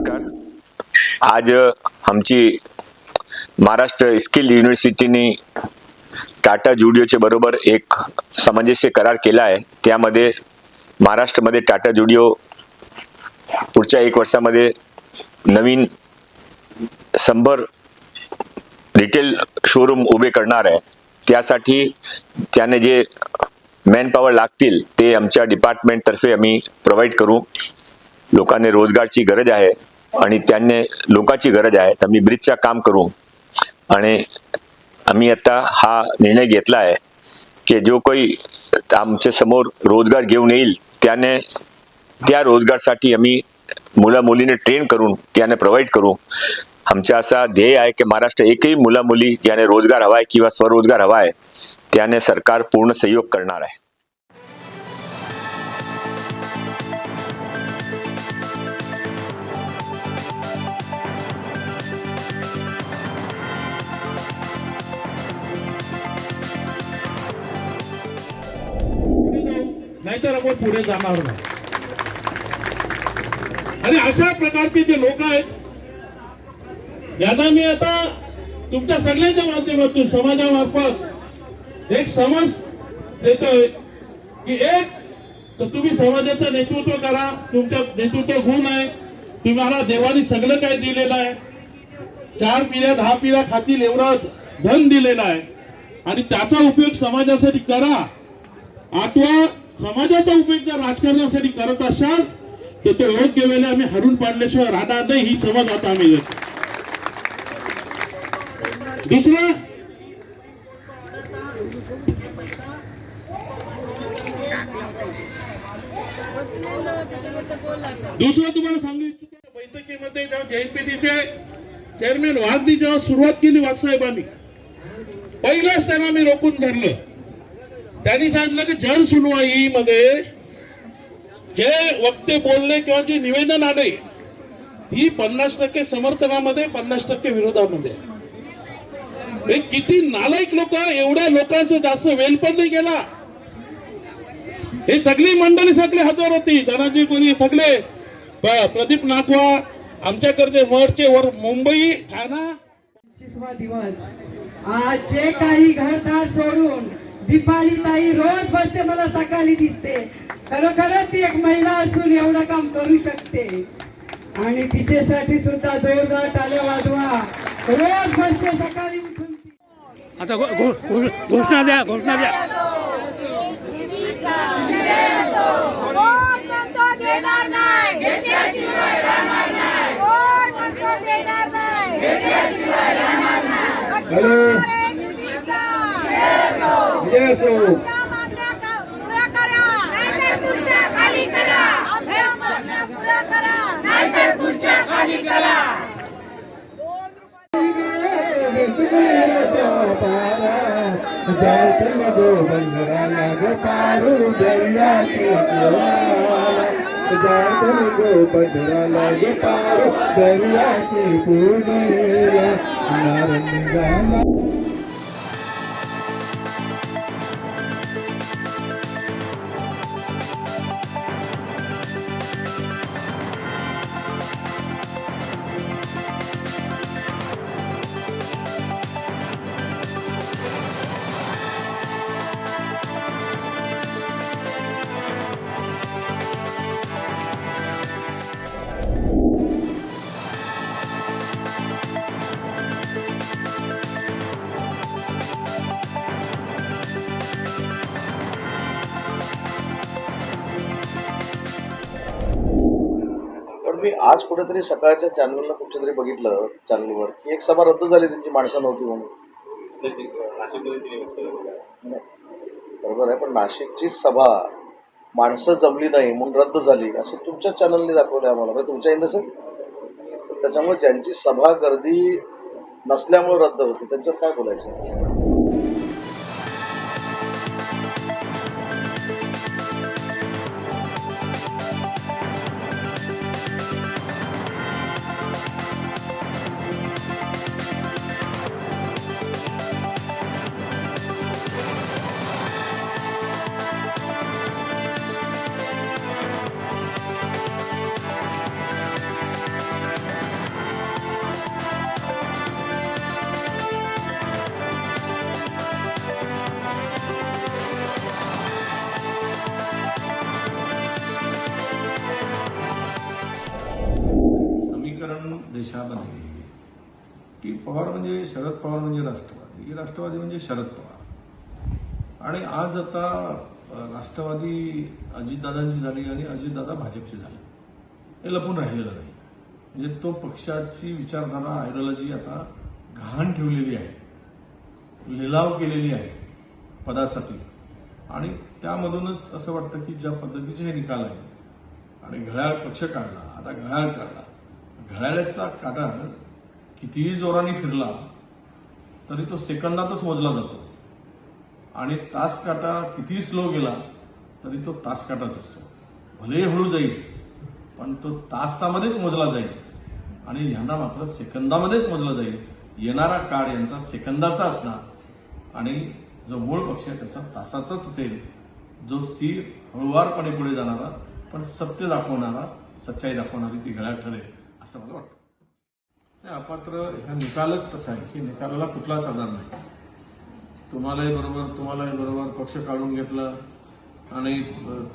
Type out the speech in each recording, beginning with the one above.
नमस्कार. आज आमची महाराष्ट्र स्किल युनिव्हर्सिटीने टाटा जुडिओचे बरोबर एक सामंजस्य करार केला आहे. त्यामध्ये महाराष्ट्रामध्ये टाटा जुडिओ पुढच्या एक वर्षामध्ये नवीन शंभर रिटेल शोरूम उभे करणार आहे. त्यासाठी त्याने जे मॅनपॉवर लागतील ते आमच्या डिपार्टमेंटतर्फे आम्ही प्रोव्हाइड करू. लोकांनी रोजगारची गरज आहे. आणि त्यांनी लोकांची गरज आहे तर आम्ही ब्रिजचं काम करू. आणि आम्ही आता हा निर्णय घेतला आहे की जो काही आमच्यासमोर रोजगार घेऊन येईल त्याने त्या रोजगारसाठी आम्ही मुला मुलीने ट्रेन करून त्याने प्रोव्हाइड करू. आमचा असा ध्येय आहे की महाराष्ट्र एकही मुला मुली ज्याने रोजगार हवा आहे किंवा स्वरोजगार हवा आहे त्याने सरकार पूर्ण सहयोग करणार आहे. नाहीतर आपण पुढे जाणार नाही. आणि अशा प्रकारचे जे लोक आहेत यांना मी आता तुमच्या सगळ्यांच्या माध्यमातून समाजामार्फत एक समज देतोय की एक तर तुम्ही समाजाचं नेतृत्व करा तुमच्या नेतृत्व गुण आहे. तुम्हाला देवाने सगळं काय दिलेलं आहे. चार पिढ्या दहा पिढ्या खातील एवढं धन दिलेलं आहे. आणि त्याचा उपयोग समाजासाठी करा. आठवा समाजाचा उपयोग जर राजकारणासाठी करत असाल तर तो योग्य वेळेला आम्ही हरून पाडल्याशिवाय राहणार नाही ही समज आता आम्ही देतो दुसरं दुसरं तुम्हाला सांगू इच्छितो बैठकीमध्ये जेव्हा जयंतीचे चेअरमॅन वाघनी जेव्हा सुरुवात केली वाघसाहेबांनी पहिलंच त्यांना मी रोखून धरलं. त्यांनी सांगितलं की जन सुनवाई मध्ये जे वक्ते बोलले किंवा जे निवेदन आले ही पन्नास टक्के समर्थनामध्ये पन्नास टक्के विरोधामध्ये हे किती नालायक लोक एवढ्या लोकांचं जास्त वेलपण नाही केला. हे सगळी मंडळी सगळे हजर होती धनाजी कोणी सगळे. प्रदीप नागवा आमच्याकडचे वरचे वर मुंबई ठाणा. दिवस आज जे काही घरदार सोडून दीपाली ताई रोज बसते मला सकाळी दिसते. खरोखरच ती एक महिला असून एवढं काम करू शकते. आणि तिच्यासाठी सुद्धा जोरदार टाळ्या वाजवा. रोज बसते सकाळी उठून ती. आता घोषणा द्या घोषणा द्या. घेतल्याशिवाय राहणार नाही. कोण म्हणतो देणार नाही घेतल्याशिवाय राहणार नाही आमच्या मागण्या का- पुऱ्या करा नाहीतर खुर्च्या खाली करा आमच्या मागण्या आज कुठेतरी सकाळच्या चॅनलला कुठेतरी बघितलं चॅनलवर की एक सभा रद्द झाली त्यांची माणसं नव्हती म्हणून. नाही. बरोबर आहे पण नाशिकची सभा माणसं जमली नाही म्हणून रद्द झाली असं तुमच्या चॅनलने दाखवलं आम्हाला. म्हणजे तुमच्या इन द सेन्स त्याच्यामुळे ज्यांची सभा गर्दी नसल्यामुळे रद्द होते त्यांच्यावर काय बोलायचं? देशामध्ये की पवार म्हणजे शरद पवार म्हणजे राष्ट्रवादी. राष्ट्रवादी म्हणजे शरद पवार. आणि आज आता राष्ट्रवादी अजितदादांची झाली आणि अजितदादा भाजपची झाली. हे लपून राहिलेलं नाही. म्हणजे तो पक्षाची विचारधारा आयडिओलॉजी आता घाण ठेवलेली आहे. लिलाव केलेली आहे पदासाठी. आणि त्यामधूनच असं वाटतं की ज्या पद्धतीचे हे निकाल आहेत आणि घड्याळ पक्ष काढला आता घड्याळ काढला. घड्याळाचा काटा कितीही जोराने फिरला तरी तो सेकंदातच मोजला जातो. आणि तास काटा कितीही स्लो गेला तरी तो तास काटाच असतो. भलेही हळू जाईल पण तो तासामध्येच मोजला जाईल. आणि यांना मात्र सेकंदामध्येच मोजला जाईल. येणारा काळ यांचा सेकंदाचा असणार. आणि जो मूळ पक्ष आहे त्याचा तासाचाच असेल. जो स्थिर हळुवारपणे पुढे जाणारा पण सत्य दाखवणारा सच्चाई दाखवणारी ती घड्याळ ठरेल. असं मला वाटतं. अपात्र ह्या निकालच तसा आहे की निकालाला कुठलाच आधार नाही. तुम्हालाही बरोबर तुम्हालाही बरोबर पक्ष काढून घेतला आणि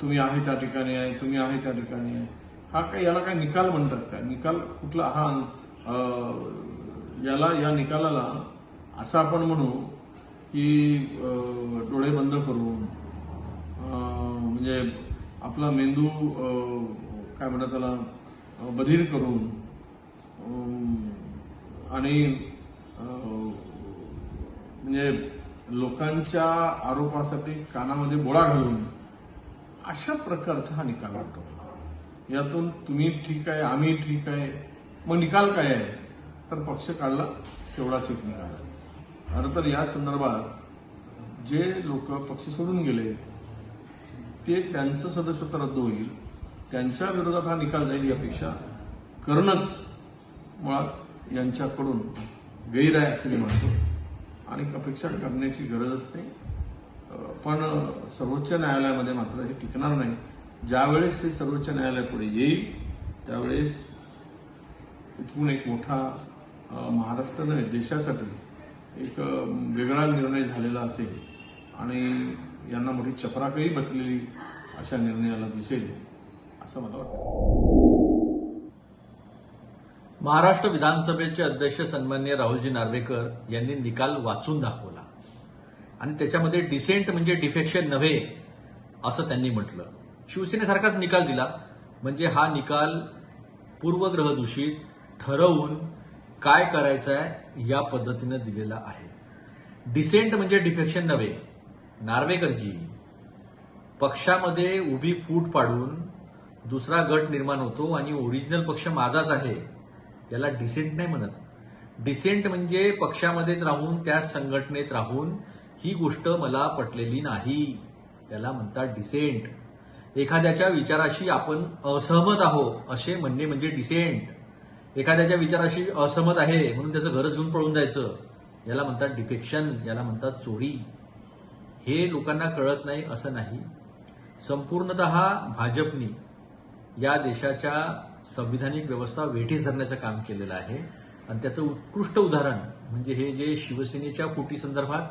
तुम्ही आहे त्या ठिकाणी आहे तुम्ही आहे त्या ठिकाणी आहे. हा काय याला काय निकाल म्हणतात काय? निकाल कुठला? हा याला या निकालाला असं आपण म्हणू की डोळे बंद करून म्हणजे आपला मेंदू काय म्हणतात त्याला? बधीर करून आणि म्हणजे लोकांच्या आरोपासाठी कानामध्ये बोळा घालून अशा प्रकारचा हा निकाल वाटतो यातून तुम्ही ठीक आहे आम्ही ठीक आहे मग निकाल काय आहे? तर पक्ष काढला तेवढाच एक निकाल आहे. खरं तर या संदर्भात जे लोक पक्ष सोडून गेले ते त्यांचं सदस्यत्व रद्द होईल. त्यांच्या विरोधात हा निकाल जाईल यापेक्षा करणंच मुळात यांच्याकडून गैर आहे असं मी म्हणतो. आणि अपेक्षा करण्याची गरजच नाही पण सर्वोच्च न्यायालयामध्ये मात्र हे टिकणार नाही. ज्यावेळेस हे सर्वोच्च न्यायालयापुढे येईल त्यावेळेस इथून एक मोठा महाराष्ट्र नव्हे देशासाठी एक वेगळा निर्णय झालेला असेल. आणि यांना मोठी चपराकही बसलेली अशा निर्णयाला दिसेल. असं मला वाटतं. महाराष्ट्र विधानसभेचे अध्यक्ष सन्मान्य राहुलजी नार्वेकर यांनी निकाल वाचून दाखवला. आणि त्याच्यामध्ये डिसेंट म्हणजे डिफेक्शन नव्हे असं त्यांनी म्हटलं. शिवसेनेसारखाच निकाल दिला. म्हणजे हा निकाल पूर्वग्रह दूषित ठरवून काय करायचं आहे या पद्धतीनं दिलेला आहे. डिसेंट म्हणजे डिफेक्शन नव्हे. नार्वेकरजी पक्षामध्ये उभी फूट पाडून दुसरा गट निर्माण होतो आणि ओरिजिनल पक्ष माझाच आहे याला डिसेंट नाही म्हणत. डिसेंट म्हणजे पक्षामध्येच राहून त्या संघटनेत राहून ही गोष्ट मला पटलेली नाही. त्याला म्हणतात डिसेंट एखाद्याच्या विचाराशी आपण असहमत आहो असे म्हणणे म्हणजे डिसेंट एखाद्याच्या विचाराशी असहमत आहे म्हणून त्याचं घरच घेऊन पळून जायचं. याला म्हणतात डिफेक्शन याला म्हणतात चोरी. हे लोकांना कळत नाही असं नाही. संपूर्णत भाजपनी या देशाच्या संविधानिक व्यवस्था वेठीस धरण्याचं काम केलेलं आहे. आणि त्याचं उत्कृष्ट उदाहरण म्हणजे हे जे शिवसेनेच्या फुटी संदर्भात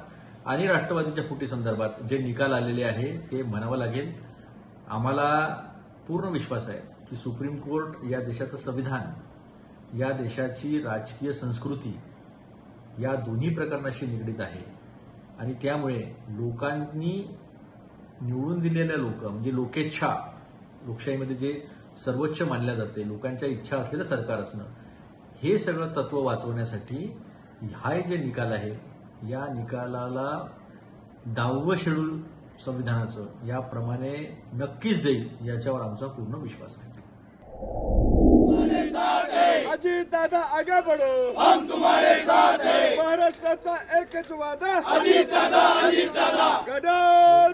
आणि राष्ट्रवादीच्या फुटी संदर्भात जे निकाल आलेले आहे ते म्हणावं लागेल. आम्हाला पूर्ण विश्वास आहे की सुप्रीम कोर्ट या देशाचं संविधान या देशाची राजकीय संस्कृती या दोन्ही प्रकरणाशी निगडीत आहे. आणि त्यामुळे लोकांनी निवडून दिलेल्या लोक म्हणजे लोकेच्छा लोकशाहीमध्ये जे सर्वोच्च मानल्या जाते लोकांच्या इच्छा असलेलं सरकार असणं हे सगळं तत्व वाचवण्यासाठी हा जे निकाल आहे या निकालाला दहावं शेड्यूल संविधानाचं याप्रमाणे नक्कीच देईल याच्यावर आमचा पूर्ण विश्वास आहे. अजीत दादा आगे बढ़ो। हम तुम्हारे साथ हैं। महाराष्ट्राचा एकच वादा। अजीत दादा अजीत दादा गडाल